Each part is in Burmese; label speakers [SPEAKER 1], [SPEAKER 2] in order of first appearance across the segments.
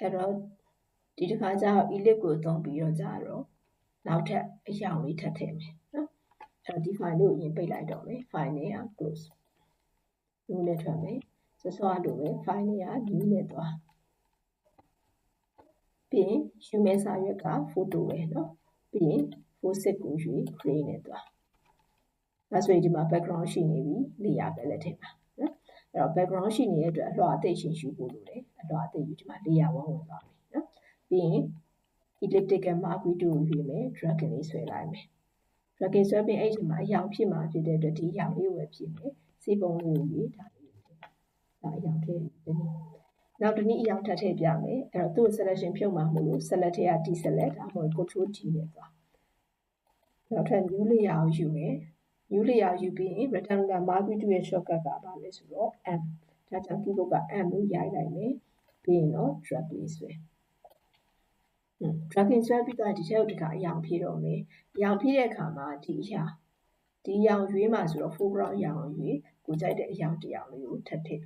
[SPEAKER 1] အဲ့တော့ဒီတစ်ခါကျတော့ elip ကိုအသုံးပြီးတော့ကြတော့နောက်ထပ်အရောင်လေးထပ်ထည့်မယ်နော်အဲ့တော့ဒီ file လေးကိုအရင်ပိတ်လိုက်တော့မယ် file နဲ့က close လို့နဲ့ထွက်မယ်စစောလိုပဲ file နဲ့က view နဲ့သွားပြီးရင် human စာရွက်က photo ပဲနော်ပြီးရင် photo ကိုယူ create နဲ့သွားဒါဆိုရင်ဒီမှာ background ရှိနေပြီ layer ပဲလက်ထည့်ပါနော်အဲ့တော့ background ရှိနေတဲ့အတွက်အလွှာအသိရှင်ယူဖို့လိုတယ် အလွှာအသိယူဒီမှာ layer 1ဝင်သွားပြီနော်ပြီးရင် elliptical mark 2ကိုယူမယ် drag လေးဆွဲလိုက်မယ် drag ဆွဲပြီးအဲ့ဒီမှာအရောင်ဖြစ်မှာဖြစ်တဲ့အတွက်ဒီအရောင်လေးကိုပဲဖြစ်မယ်စီပုံလေးကိုယူဒါလေးဒါအရောင်ထည့်ဒီနေ့နောက်တစ်နည်းအရောင်ထပ်ထည့်ပြမယ်အဲ့တော့သူ့ selection ဖြုတ်မှာမလို့ select ထဲက deselect ဒါမှမဟုတ် control D နဲ့သွားနောက်ထပ် new layer ကိုယူမယ် new layer ယူပြီးရင် rectangular mark 2ရဲ့ shortcut ကဘာလဲဆိုတော့ M ဒါကြောင့် keyboard က M လို့ရိုက်လိုက်မယ် ပြီးရင်တော့ drag လေးဆွဲ dragging ဆွဲပြီးတော့ဒီထဲကိုတခါအရောင်ဖြည့်တော့မယ်အရောင်ဖြည့်တဲ့အခါမှာဒီအရာဒီအရောင်ရွေးမှာဆိုတော့ foreground အရောင်ရွေးကိုကြိုက်တဲ့အရောင်တစ်ရောင်လေးကိုထပ်ထည့်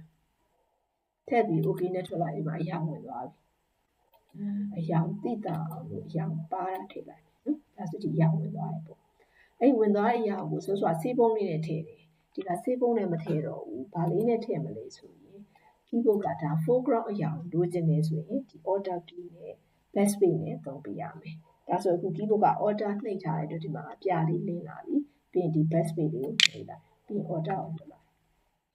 [SPEAKER 1] ထည့်ပြီး okay နဲ့ထွက်လိုက်ဒီမှာအရောင်ဝင်သွားပြီအရောင်တိတာအောင်လို့အရောင်ပါတာထည့်လိုက်နော်ဒါဆိုဒီအရောင်ဝင်သွားပြီပေါ့အဲ့ဝင်သွားတဲ့အရောင်ကိုဆိုဆိုဆေးပုံးလေးနဲ့ထည့်တယ်ဒီကဆေးပုံးနဲ့မထည့်တော့ဘူးဗာလေးနဲ့ထည့်မလဲဆို ရင် keyboard ကဒါ foreground အရောင်လိုချင်နေဆိုရင်ဒီ order key နဲ့ best way နဲ့သုံးပေးရမယ်။ဒါဆိုအခု keyboard က order နှိပ်ထားတဲ့အတွက်ဒီမှာအပြာလေးလင်းလာပြီ။ပြီးရင်ဒီ best way လေးကိုနှိပ်လိုက်။ပြီးရင် order ကိုလုပ်လိုက်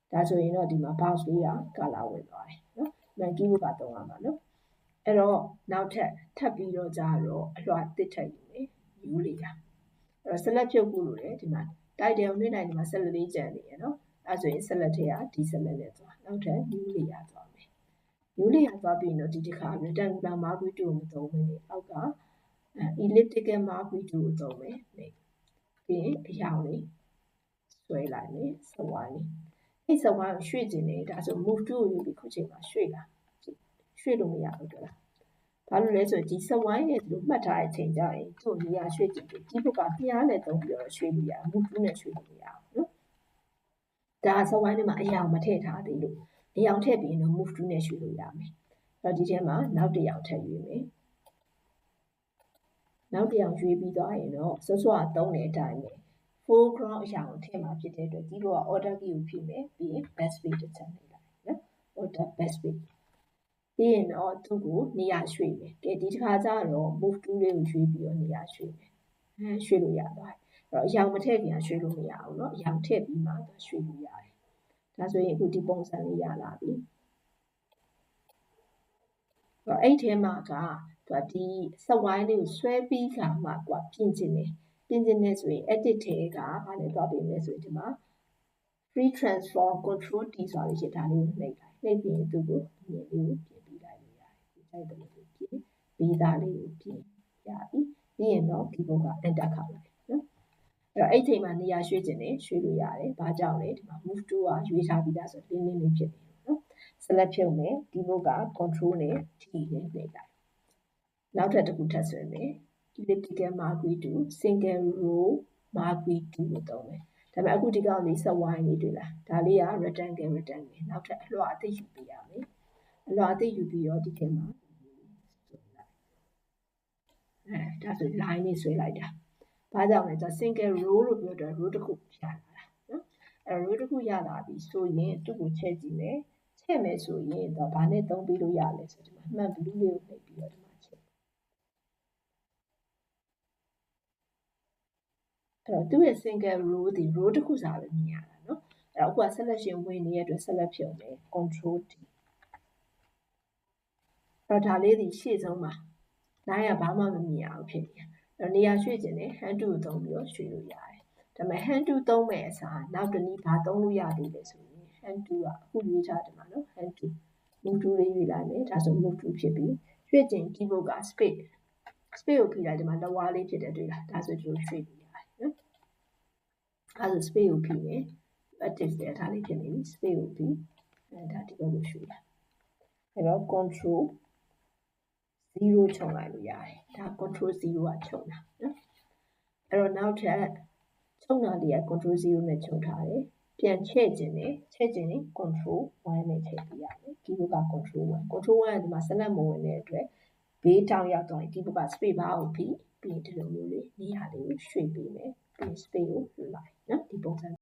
[SPEAKER 1] ။ဒါဆိုရင်တော့ဒီမှာ box လေးက color ဝင်သွားတယ်နော်။မှန် keyboard ကသုံးရမှာနော်။အဲ့တော့နောက်ထပ်ထပ်ပြီးတော့ကြတော့အလွှာတစ်ထပ်ယူမယ်။ view လေးက။အဲ့တော့ select ဖြုတ်ဖို့လိုတယ်ဒီမှာ title ကိုနှိပ်လိုက်ဒီမှာ select လေးကျန်နေရနော်။ အဲ့ဆိုရင် select ထဲကဒီ select နဲ့သွား။နောက်ထပ် view လေးရသွားရိုးလေးရသွားပြီးတော့ဒီတစ်ခါ rectangular mark 2ကိုမသုံးဘဲနဲ့အောက်က elliptical mark 2ကိုသုံးမယ်နေပြီးရင်အရောင်လေးဆွဲလိုက်မယ်စဝိုင်းလေးအဲ့စဝိုင်းကိုရွှေ့ခြင်းနဲ့ဒါဆို move 2ကိုယူပြီးခုချိန်မှာရွှေ့လာရွှေ့လို့မရဘူးကြလားဘာလို့လဲဆိုတော့ဒီစဝိုင်းနဲ့ဒီလိုမှတ်ထားတဲ့အချိန်ကျရင်သူ့နေရာရွှေ့ခြင်းဒီဘက်ကပြားနဲ့သုံးပြီးတော့ရွှေ့လို့ရ move 2နဲ့ရွှေ့လို့မရဘူးနော် ဒါစဝိုင်းထဲမှာအရောင်မထည့်ထားသေးလို့အရောင်ထည့်ပြီးတော့ move to နဲ့ရွှေ့လို့ရမယ်။အဲ့တော့ဒီထဲမှာနောက်တစ်ရောင်ထည့်ရွေးမယ်။နောက်တစ်ရောင်ရွေးပြီးသွားရင်တော့စောစောကသုံးတဲ့အတိုင်းပဲ foreground အရာကိုထည့်မှာဖြစ်တဲ့အတွက်ဒီဘောက order key ကိုဖြည့်မယ်ပြီးရင် best way တစ်ချက်နေလိုက်နော် order best way ပြီးရင်တော့သူ့ကိုနေရာရွှေ့မယ်ကဲဒီတစ်ခါကျတော့ move to လေးကိုရွှေ့ပြီးတော့နေရာရွှေ့မယ်အဲရွှေ့လို့ရပါတယ်အဲ့ တော့အရောင်မထည့်ပြန်ရွှေ့လို့မရဘူးเนาะအရောင်ထည့်ပြီးမှရွှေ့လို့ရတယ်ဒါဆိုရင်အခုဒီပုံစံလေးရလာပြီတော့အဲ့ထဲမှာကသူကဒီစက်ဝိုင်းလေးကိုဆွဲပြီးခါမှကွာပြင်ကျင်တယ်ပြင်ကျင်နေဆိုရင် edit ထဲကဘာလဲသွားပြင်လဲဆိုရင်ဒီမှာ free transform control t ဆိုတာလေးရှိဒါလေးကိုနှိပ်လိုက်နှိပ်ပြီးသူ့ကိုအမြင်လေးကိုပြင်ပြီးလိုက်လို့ရတယ်ဒီတိုက်တယ်လို့ပြင်ပြီးသားလေးကိုပြင်ရပြီပြီးရင်တော့ဒီဘုတ်က enter ခါလိုက်အဲ့ တော့အဲ့ချိန်မှာနေရာရွှေ့ခြင်းနဲ့ရွှေ့လို့ရတယ်။ဘာကြောင့်လဲဒီမှာ move to ကရွေးထားပြီးသားဆိုလင်းလင်းလေးဖြစ်နေတယ်နော်။ select ဖြုတ်မယ်ဒီဘုတ်က control နဲ့ T နဲ့နှိပ်လိုက်။နောက်ထပ်တစ်ခုထပ်ဆွဲမယ် elliptical marquee to single row marquee to ကိုသုံးမယ်။ဒါပေမဲ့အခုဒီကောင်လေးဆက်ဝိုင်းလေးတွေ့လား။ဒါလေးက rectangle rectangle နောက်ထပ်အလွှာအသစ်ယူပေးရမယ်။အလွှာအသစ်ယူပြီးတော့ဒီထဲမှာအဲဒါဆို line လေးဆွဲလိုက်တာ။ ဘာကြောင့်လဲဆိုတော့ single row လို့ပြောတော့ row တစ်ခုရလာတာနော်အဲ row တစ်ခုရလာပြီဆိုရင်သူ့ကိုချက်ကြည့်မယ်ချက်မယ်ဆိုရင်တော့ဘာနဲ့သုံးပြီးလို့ရလဲဆိုဒီမှာမှန် blue လေးကိုနှိပ်ပြီးတော့ဒီမှာချက်အဲ့တော့သူ့ရဲ့ single row ဒီ row တစ်ခုစားပဲမြင်ရတာနော်အဲ့တော့အခုက selection ဝင်နေတဲ့အတွက် select ဖြုတ်မယ် control D အဲ့ဒါလေးဒီရှေ့ဆုံးမှာ line ကဘာမှမမြင်အောင်ဖြစ်နေတာ နေရာရွှေ့ခြင်းနဲ့ hand to ကိုသုံးပြီးတော့ရွှေ့လို့ရတယ်။ဒါပေမဲ့ hand to သုံးမဲ့အစားနောက်တစ်နည်းဘာသုံးလို့ရသေးလဲဆိုရင် hand to ကအခုရွေးထားတယ်မှာနော် hand to move to လေးရွေးလိုက်မယ်ဒါဆို move to ဖြစ်ပြီးရွှေ့ခြင်း keyboard က space space ကိုဖိလိုက်ဒီမှာလက်ဝါးလေးဖြစ်တယ်တွေ့လားဒါဆိုဒီလိုရွှေ့လို့ရတယ်နော်။အဲဆို space ကိုဖိမယ် active တဲ့ဒါလေးဖြစ်နေပြီ space ကိုဖိအဲဒါဒီဘက်ကိုရွှေ့ရ။အဲတော့ control 0ခြုံလိုက်လို့ရတယ်ဒါ control 0ကခြုံတာနော်အဲ့တော့နောက်ထပ်ခြုံတာလေးက control 0နဲ့ခြုံထားတယ်ပြန်ချဲ့ခြင်းနဲ့ချဲ့ခြင်းနဲ့ control 1နဲ့ချဲ့ပြရမယ် keyboard က control 1 control 1ကဒီမှာဆက်လက်မဝင်တဲ့အတွက်ဘေးတောင်ရောက်တော့ keyboard က space bar ကိုပြီးပြီးဒီလိုမျိုးလေးနေရာလေးကိုရွှေ့ပေးမယ်ပြီး space ကိုလွှတ်လိုက်နော်ဒီပုံစံ